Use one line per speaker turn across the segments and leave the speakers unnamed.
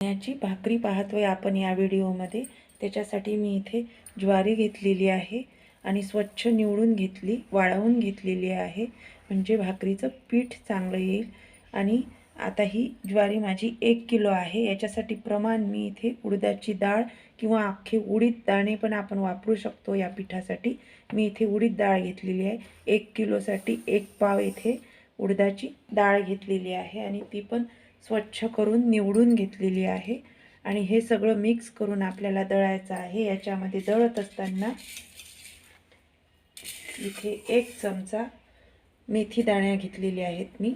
याची भाकरी पाहतोय आपण या व्हिडिओमध्ये. त्याच्यासाठी मी इथे ज्वारी घेतलेली आहे आणि स्वच्छ निवडून घेतली वाळवून घेतलेली आहे. म्हणजे भाकरीचं पीठ चांगलं येईल. आणि आता ही ज्वारी माझी एक किलो आहे. याच्यासाठी प्रमाण मी इथे उडदाची डाळ किंवा अख्खे उडीद दाणे पण आपण वापरू शकतो या पिठासाठी. मी इथे उडीद डाळ घेतलेली आहे. एक किलोसाठी एक पाव इथे उडदाची डाळ घेतलेली आहे आणि ती पण स्वच्छ करून निवडून घेतलेली आहे. आणि हे सगळं मिक्स करून आपल्याला दळायचं आहे. याच्यामध्ये दळत असताना इथे एक चमचा मेथी दाण्या घेतलेली आहेत मी.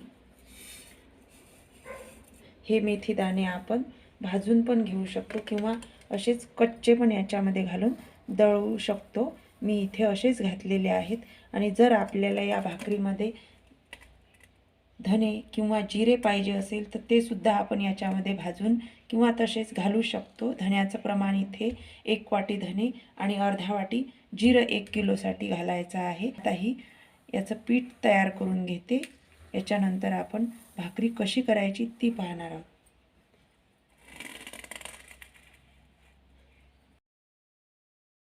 हे मेथी दाणे आपण भाजून पण घेऊ शकतो किंवा असेच कच्चे पण याच्यामध्ये घालून दळू शकतो. मी इथे असेच घातलेले आहेत. आणि जर आपल्याला या भाकरीमध्ये धने किंवा जिरे पाहिजे असेल तर ते सुद्धा आपण याच्यामध्ये भाजून किंवा तसेच घालू शकतो. धण्याचं प्रमाण इथे एक वाटी धने आणि अर्धा वाटी जिरं एक किलोसाठी घालायचं आहे. आताही याचं पीठ तयार करून घेते. याच्यानंतर आपण भाकरी कशी करायची ती पाहणार आहोत.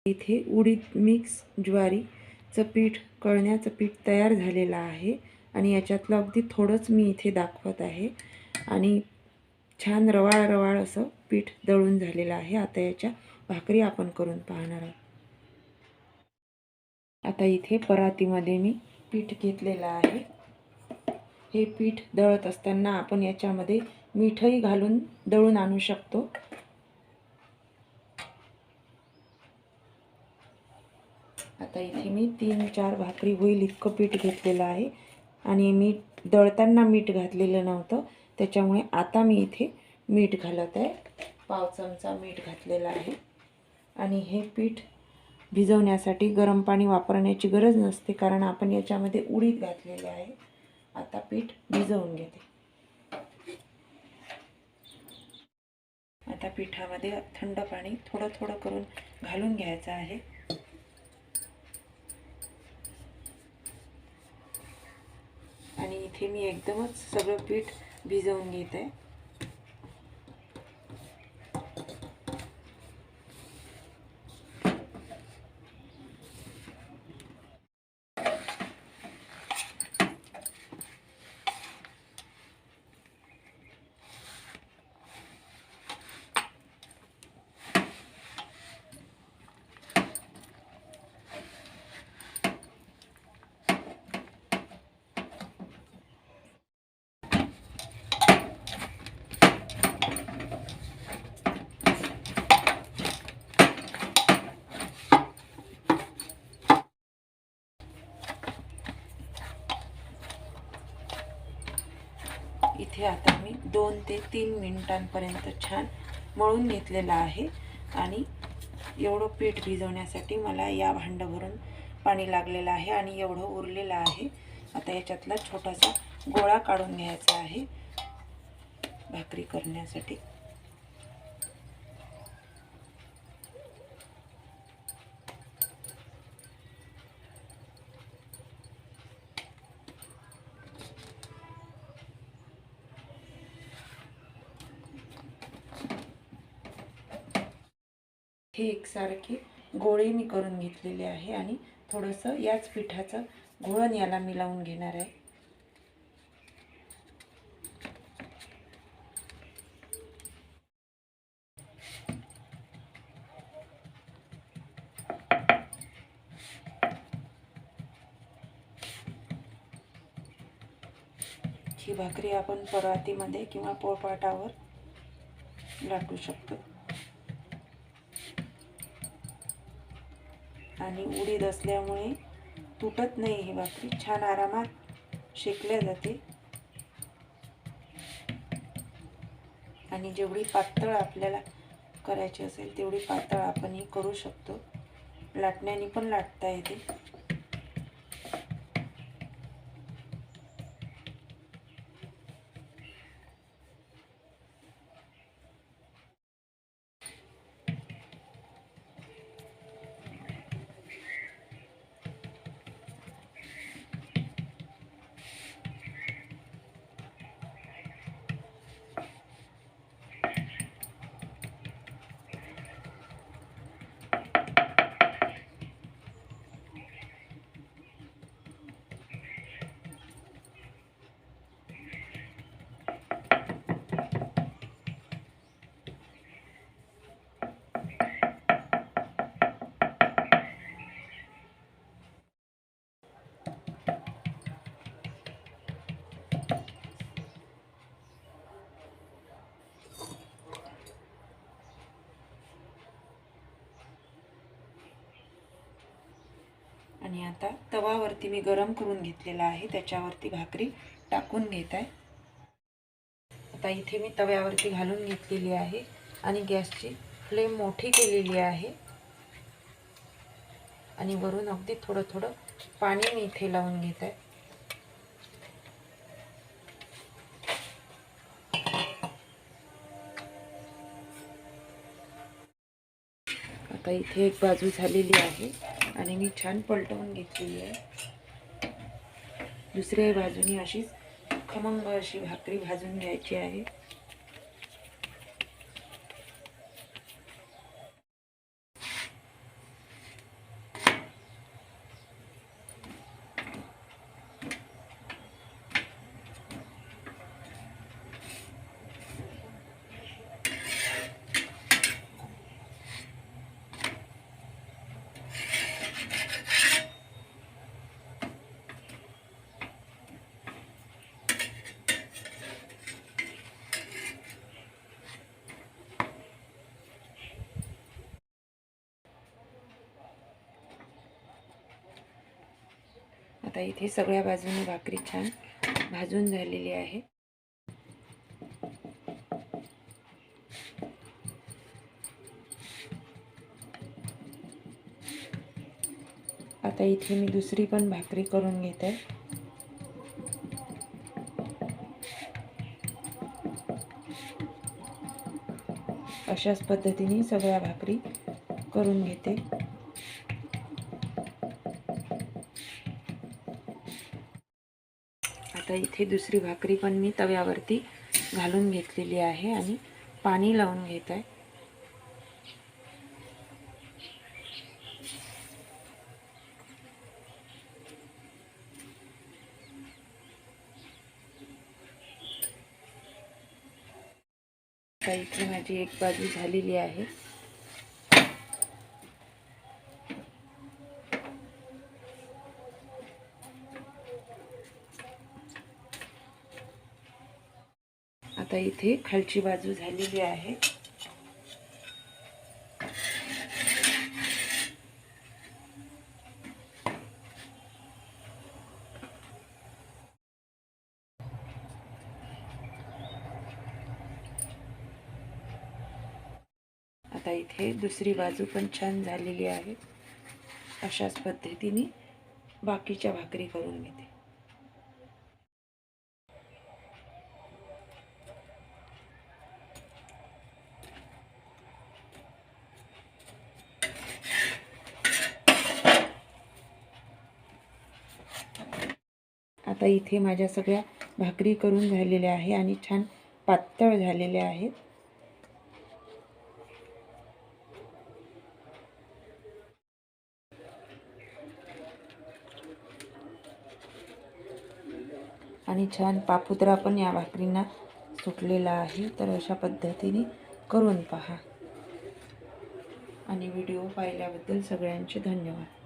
इथे उडीद मिक्स ज्वारीचं पीठ कळण्याचं पीठ तयार झालेलं आहे. आणि याच्यातलं अगदी थोडंच मी इथे दाखवत आहे. आणि छान रवाळ रवाळ असं पीठ दळून झालेलं आहे. आता याच्या भाकरी आपण करून पाहणार आहोत. आता इथे परातीमध्ये मी पीठ घेतलेलं आहे. हे पीठ दळत असताना आपण याच्यामध्ये मीठही घालून दळून आणू शकतो. आता इथे मी तीन चार भाकरी होईल इतकं पीठ घेतलेलं आहे. आणि मीठ दळताना मीठ घातलेलं नव्हतं. त्याच्यामुळे आता मी इथे मीठ घालत आहे. पाव चमचा मीठ घातलेला आहे. आणि हे पीठ भिजवण्यासाठी गरम पाणी वापरण्याची गरज नसते कारण आपण याच्यामध्ये उडीद घातलेले आहे. आता पीठ भिजवून घेते. आता पिठामध्ये थंड पाणी थोडं थोडं करून घालून घ्यायचं आहे आणि इथे मी एकदमच सगळं पीठ भिजवून घेत. आहे इथे आता मी दोन ते तीन मिनिटांपर्यंत छान मळून घेतलेलं आहे. आणि एवढं पीठ भिजवण्यासाठी मला या भांडं भरून पाणी लागलेलं आहे आणि एवढं उरलेलं आहे. आता याच्यातला छोटासा गोळा काढून घ्यायचा आहे. भाकरी करण्यासाठी. हे एकसारखे गोळे मी करून घेतलेले आहे आणि थोडंसं याच पिठाचं घोळण याला मी लावून घेणार आहे. ही भाकरी आपण परातीमध्ये किंवा पोळपाटावर लाटू शकतो. आणि उडीद असल्यामुळे तुटत नाही ही भाकरी. छान आरामात शेकल्या जाते. आणि जेवढी पातळ आपल्याला करायची असेल तेवढी पातळ आपण ही करू शकतो. लाटण्याने पण लाटता येते. आणि आता तवावरती मी गरम करून घेतलेला आहे. त्याच्यावरती भाकरी टाकून घेत आहे. आता इथे मी तव्यावरती घालून घेतलेली आहे आणि गॅसची फ्लेम मोठी केलेली आहे. आणि वरून अगदी थोडं थोडं पाणी मी इथे लावून घेत आहे. आता इथे एक बाजू झालेली आहे. आणि मी छान पलटवून घेतलेली आहे. दुसऱ्या बाजूनी अशीच खमंग अशी भाकरी भाजून घ्यायची आहे. आता इथे सगळ्या बाजूने भाकरी छान भाजून झालेली आहे. आता इथे मी दुसरी पण भाकरी करून घेत. आहे अशाच पद्धतीने सगळ्या भाकरी करून घेते. आता इथे दुसरी भाकरी पण मी तव्यावरती घालून घेतलेली आहे आणि पाणी लावून घेत आहे. इथे माझी एक बाजू झालेली आहे. आता इथे खालची बाजू झालेली आहे. आता इथे दुसरी बाजू पण छान झालेली आहे. अशाच पद्धतीने बाकीच्या भाकरी करून घेते. आता इथे माझ्या सगळ्या भाकरी करून झालेल्या आहे आणि छान पातळ झालेल्या आहेत. आणि छान पापुद्रा पण या भाकरींना सुटलेला आहे तर अशा पद्धतीने करून पहा. आणि व्हिडिओ पाहिल्याबद्दल सगळ्यांचे धन्यवाद.